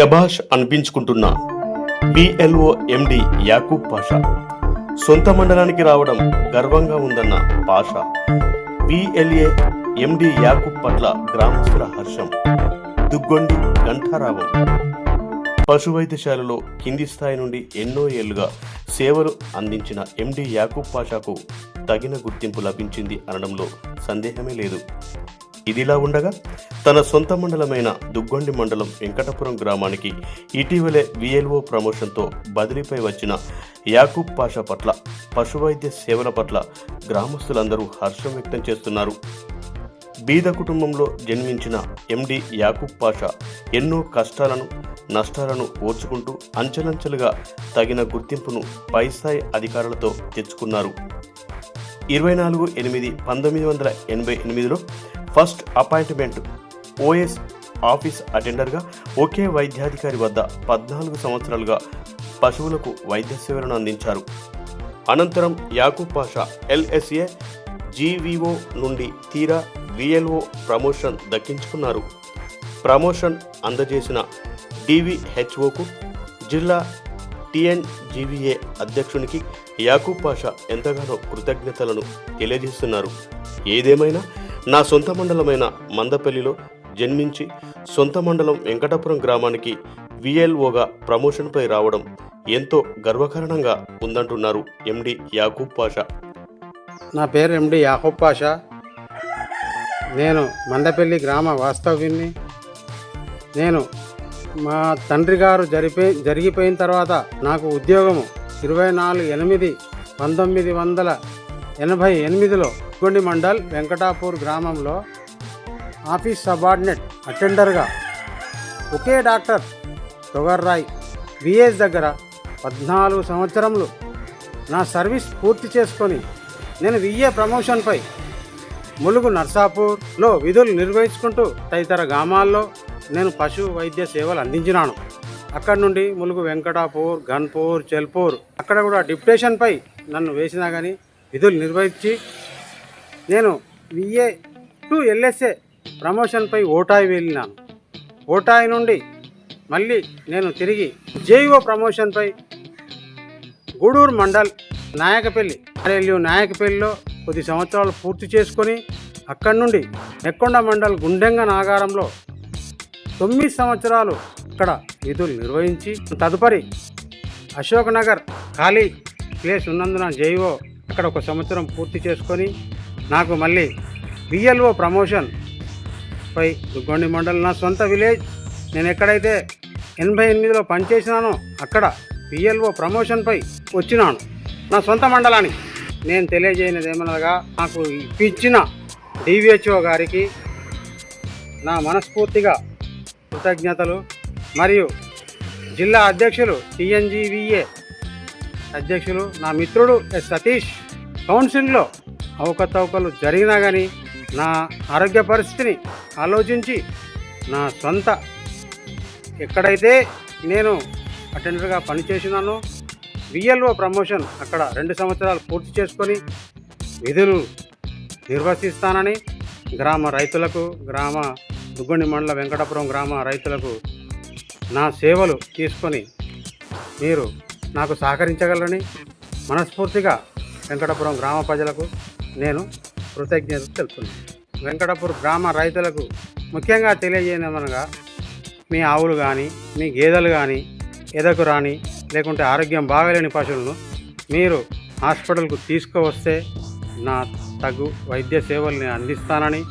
శభాష్ అనిపించుకుంటున్న PLO MD Yakub Pasha. సొంత మండలానికి రావడం గర్వంగా ఉందన్న పాషా. పిఎల్ఏ ఎండి యాకూబ్ పట్ల గ్రామస్తుల హర్షం. దుగ్గొండి ఘంటారావం పశు వైద్యశాలలో కింది స్థాయి నుండి ఎన్నో ఏళ్ళుగా సేవలు అందించిన ఎండి యాకూబ్ పాషాకు తగిన గుర్తింపు లభించింది అనడంలో సందేహమే లేదు. ఇదిలా ఉండగా తన సొంత మండలమైన దుగ్గొండి మండలం వెంకటపురం గ్రామానికి ఇటీవలే విఎల్ఓ ప్రమోషన్తో బదిలీపై వచ్చిన యాకూబ్ పాషా పట్ల పశువైద్య సేవల పట్ల గ్రామస్తులందరూ హర్షం వ్యక్తం చేస్తున్నారు. బీద కుటుంబంలో జన్మించిన ఎండి యాకూబ్ పాషా ఎన్నో కష్టాలను నష్టాలను ఓర్చుకుంటూ అంచెలంచెలుగా తగిన గుర్తింపును పైస్థాయి అధికారులతో తెచ్చుకున్నారు. ఇరవై నాలుగు ఎనిమిది పంతొమ్మిది వందల ఎనభై ఎనిమిదిలో ఫస్ట్ అపాయింట్మెంట్ ఓఎస్ ఆఫీస్ అటెండర్గా ఒకే వైద్యాధికారి వద్ద పద్నాలుగు సంవత్సరాలుగా పశువులకు వైద్య సేవలను అందించారు. అనంతరం యాకూబ్ పాషా ఎల్ఎస్ఏ జీవీఓ నుండి తీరా విఎల్ఓ ప్రమోషన్ దక్కించుకున్నారు. ప్రమోషన్ అందజేసిన డివిహెచ్ఓకు జిల్లా టీఎన్జీవీఏ అధ్యక్షునికి యాకూబ్ పాషా ఎంతగానో కృతజ్ఞతలను తెలియజేస్తున్నారు. ఏదేమైనా నా సొంత మండలమైన మందపల్లిలో జన్మించి సొంత మండలం వెంకటపురం గ్రామానికి విఎల్ఓగా ప్రమోషన్పై రావడం ఎంతో గర్వకారణంగా ఉందంటున్నారు ఎండి యాకూబ్ పాషా. నా పేరు ఎండి యాకూబ్ పాషా. నేను మందపల్లి గ్రామ వాస్తవ్యుని నేను మా తండ్రి గారు జరిపే జరిగిపోయిన తర్వాత నాకు ఉద్యోగము ఇరవై నాలుగు ఎనిమిది పంతొమ్మిది వందల ఎనభై ఎనిమిదిలో గొండి మండల్ వెంకటాపూర్ గ్రామంలో ఆఫీస్ సబార్డినేట్ అటెండర్గా ఒకే డాక్టర్ తొగర్రాయ్ విఎస్ దగ్గర పద్నాలుగు సంవత్సరములు. నా సర్వీస్ పూర్తి చేసుకొని నేను విఏ ప్రమోషన్పై ములుగు నర్సాపూర్లో విధులు నిర్వహించుకుంటూ తదితర గ్రామాల్లో నేను పశు వైద్య సేవలు అందించినాను. అక్కడ నుండి ములుగు వెంకటాపూర్ గన్పూర్ చెల్పూర్ అక్కడ కూడా డిప్యుటేషన్పై నన్ను వేసినా కానీ విధులు నిర్వహించి నేను విఏ టు ఎల్ఎస్ఏ ప్రమోషన్పై ఓటాయి వెళ్ళినాను. ఓటాయి నుండి మళ్ళీ నేను తిరిగి జేఈఓ ప్రమోషన్పై గూడూరు మండల్ నాయకపల్లి ఆర్ఎల్యు నాయకపల్లిలో కొద్ది సంవత్సరాలు పూర్తి చేసుకొని అక్కడి నుండి నెక్కొండ మండల్ గుండెంగ నాగారంలో తొమ్మిది సంవత్సరాలు ఇక్కడ విధులు నిర్వహించి తదుపరి అశోక్ నగర్ ఖాళీ ప్లేస్ ఉన్నందున జైఓ అక్కడ ఒక సంవత్సరం పూర్తి చేసుకొని నాకు మళ్ళీ బిఎల్ఓ ప్రమోషన్ పై దుగ్గొండి మండలం నా సొంత విలేజ్. నేను ఎక్కడైతే ఎనభై ఎనిమిదిలో పనిచేసినానో అక్కడ పిఎల్ఓ ప్రమోషన్పై వచ్చినాను. నా సొంత మండలానికి. నేను తెలియజేయనిది ఏమనగా నాకు ఇప్పించిన డివిహెచ్ఓ గారికి నా మనస్ఫూర్తిగా కృతజ్ఞతలు మరియు జిల్లా అధ్యక్షులు టిఎన్జివిఏ అధ్యక్షులు నా మిత్రుడు ఎస్ సతీష్. కౌన్సిల్లో అవకతవకలు జరిగినా కానీ నా ఆరోగ్య పరిస్థితిని ఆలోచించి నా సొంత ఎక్కడైతే నేను అటెండర్గా పనిచేసినానో విఎల్ఓ ప్రమోషన్ అక్కడ రెండు సంవత్సరాలు పూర్తి చేసుకొని విధులు నిర్వర్తిస్తానని గ్రామ రైతులకు గ్రామ దుగ్గొండి మండల వెంకటపురం గ్రామ రైతులకు నా సేవలు తీసుకొని మీరు నాకు సహకరించగలరని మనస్ఫూర్తిగా వెంకటపురం గ్రామ ప్రజలకు నేను కృతజ్ఞత తెలుపుతున్నాను. వెంకటపూర్ గ్రామ రైతులకు ముఖ్యంగా తెలియజేయమనగా మీ ఆవులు కానీ మీ గేదెలు కానీ ఎదకు రాని లేకుంటే ఆరోగ్యం బాగలేని పశువులను మీరు హాస్పిటల్కు తీసుకువస్తే నా తగు వైద్య సేవల్ని అందిస్తానని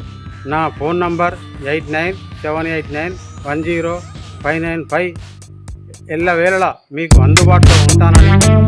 నా phone number eight nine seven eight nine one zero five nine five ఎల్లవేళలా మీకు అందుబాటులో ఉంటానని